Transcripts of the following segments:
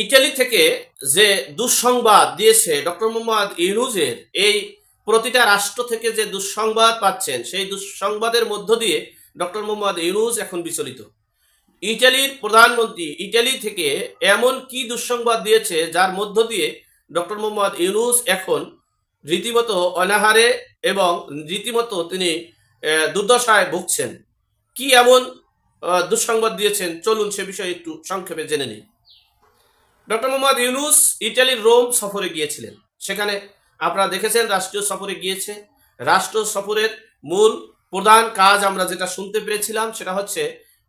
Italy থেকে যে দুঃসংবাদ দিয়েছে ডক্টর মোহাম্মদ ইউনুজের এই প্রতিটা রাষ্ট্র থেকে যে দুঃসংবাদ পাচ্ছেন, সেই দুঃসংবাদের মধ্য দিয়ে ডক্টর মোহাম্মদ ইউনুজ এখন বিচলিত। ইটালির প্রধানমন্ত্রী ইটালি থেকে এমন কি দুঃসংবাদ দিয়েছে, যার মধ্য দিয়ে ডক্টর মোহাম্মদ ইউনুস এখন রীতিমতো অনাহারে এবং রীতিমতো তিনি দুর্দশায় ভুগছেন? কি এমন দুঃসংবাদ দিয়েছেন? চলুন সে বিষয়ে একটু সংক্ষেপে জেনে নিই। ডক্টর মোহাম্মদ ইউনুস ইটালির রোম সফরে গিয়েছিলেন। সেখানে আপনারা দেখেছেন রাষ্ট্রীয় সফরে গিয়েছে। রাষ্ট্র সফরের মূল প্রধান কাজ আমরা যেটা শুনতে পেরেছিলাম সেটা হচ্ছে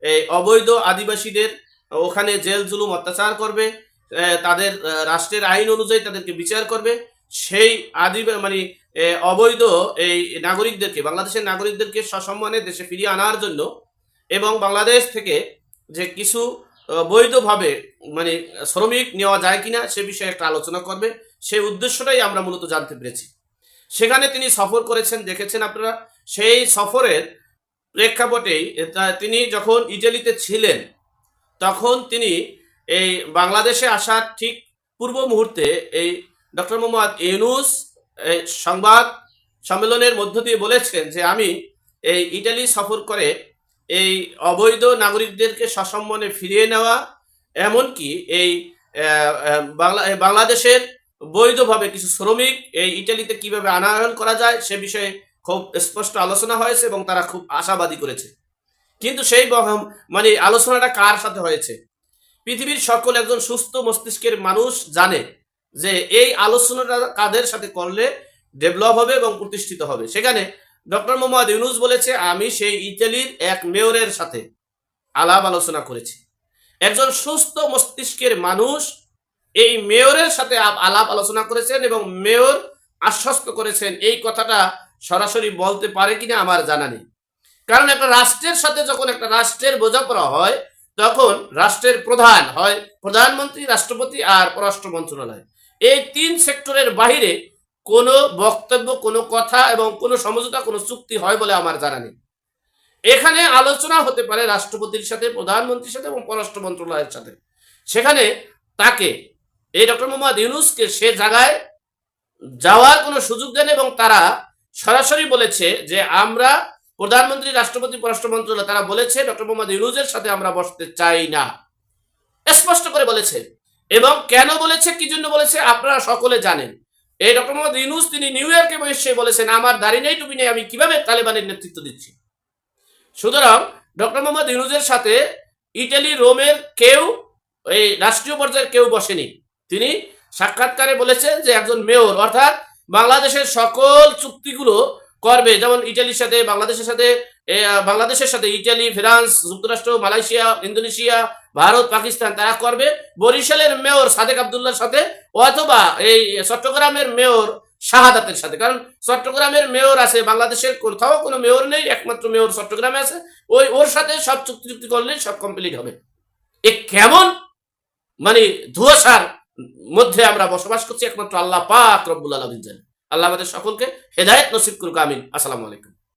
এই অবৈধ আদিবাসীদের ওখানে জেল, জুলুম অত্যাচার করবে তাদের রাষ্ট্রের আইন অনুযায়ী তাদেরকে বিচার করবে। সেই আদি মানে অবৈধ এই নাগরিকদেরকে, বাংলাদেশের নাগরিকদেরকে সসম্মানে দেশে ফিরিয়ে আনার জন্য এবং বাংলাদেশ থেকে যে কিছু বৈধভাবে মানে শ্রমিক নেওয়া যায় কিনা সে বিষয়ে একটা আলোচনা করবে। সেই উদ্দেশ্যটাই আমরা মূলত জানতে পেরেছি। সেখানে তিনি সফর করেছেন, দেখেছেন আপনারা। সেই সফরের প্রেক্ষাপটেই তিনি যখন ইটালিতে ছিলেন, তখন তিনি এই বাংলাদেশে আসার ঠিক পূর্ব মুহূর্তে এই ডক্টর মোহাম্মদ ইউনুস সংবাদ সম্মেলনের মধ্য দিয়ে বলেছেন যে, আমি এই ইটালি সফর করে এই অবৈধ নাগরিকদেরকে সসম্মানে ফিরিয়ে নেওয়া, এমনকি এই বাংলা বাংলাদেশের বৈধভাবে কিছু শ্রমিক এই ইটালিতে কীভাবে আনায়ন করা যায় সে বিষয়ে খুব স্পষ্ট আলোচনা হয়েছে এবং তারা খুব আশাবাদী করেছে। কিন্তু সেই মানে আলোচনাটা কার সাথে হয়েছে? পৃথিবীর সকল একজন সুস্থ মস্তিষ্কের মানুষ জানে যে এই আলোচনাটা কাদের সাথে করলে ডেভেলপ হবে এবং প্রতিষ্ঠিত হবে। সেখানে ডক্টর মোহাম্মদ ইউনুস বলেছে, আমি সেই ইতালির এক মেয়রের সাথে আলাপ আলোচনা করেছি। একজন সুস্থ মস্তিষ্কের মানুষ এই মেয়রের সাথে আলাপ আলোচনা করেছেন এবং মেয়র আশ্বস্ত করেছেন, এই কথাটা সরাসরি বলতে পারে কিনা আমার জানা নেই। কারণ একটা রাষ্ট্রের সাথে যখন একটা রাষ্ট্রের বোঝাপড়া হয়, তখন রাষ্ট্রের প্রধান হয় প্রধানমন্ত্রী, রাষ্ট্রপতি আর পররাষ্ট্র মন্ত্রণালয়। এই তিন সেক্টরের বাইরে কোনো বক্তব্য, কোনো কথা এবং কোনো সমঝোতা, কোনো চুক্তি হয় বলে আমার জানা নেই। এখানে আলোচনা হতে পারে রাষ্ট্রপতির সাথে, প্রধানমন্ত্রীর সাথে এবং পররাষ্ট্র মন্ত্রণালয়ের সাথে। সেখানে তাকে, এই ডক্টর মোহাম্মদ ইউনুসকে সে জায়গায় যাওয়ার কোনো সুযোগ দেন এবং তারা সরাসরি বলেছে যে আমরা প্রধানমন্ত্রী, রাষ্ট্রপতি, পররাষ্ট্র মন্ত্রণালয়, তারা বলেছে ডক্টর মোহাম্মদ ইউনুসের সাথে আমরা বসতে চাই না। স্পষ্ট করে বলেছে। এবং কেন বলেছে, কি জন্য বলেছে, আপনারা সকলে জানেন। এই ডক্টর মোহাম্মদ ইউনুস, তিনি নিউ ইয়র্কে বসে বলেছেন, আমার দাড়ি নেই টুপি নেই, আমি কীভাবে তালেবানের নেতৃত্ব দিচ্ছি? সুতরাং ডক্টর মোহাম্মদ ইউনুসের সাথে ইটালি, রোমের কেউ, এই রাষ্ট্রীয় পর্যায়ের কেউ বসেনি। তিনি সাক্ষাৎকারে বলেছেন যে একজন মেয়র, অর্থাৎ বাংলাদেশের সকল চুক্তিগুলো করবে। যেমন ইটালির সাথে, বাংলাদেশের সাথে বাংলাদেশের সাথে ইটালি, ফ্রান্স, যুক্তরাষ্ট্র, মালয়েশিয়া, ইন্দোনেশিয়া, ভারত, পাকিস্তান, তারা করবে। বরিশালের মেয়র সাদেক আবদুল্লার সাথে অথবা এই চট্টগ্রামের মেয়র শাহাদাতের সাথে। কারণ চট্টগ্রামের মেয়র আছে, বাংলাদেশের কোথাও কোনো মেয়র নেই, একমাত্র মেয়র চট্টগ্রামে আছে। ওই, ওর সাথে সব চুক্তি চুক্তি করলে সব কমপ্লিট হবে। এ কেমন? মানে ধুয়াশার মধ্যে আমরা বসবাস করছি একমাত্র আল্লাহ পাক রব্বুল আলমিন আল্লাহ আমাদের সকলকে হেদায়েত নসিব করুক, আমিন। আসসালামু আলাইকুম।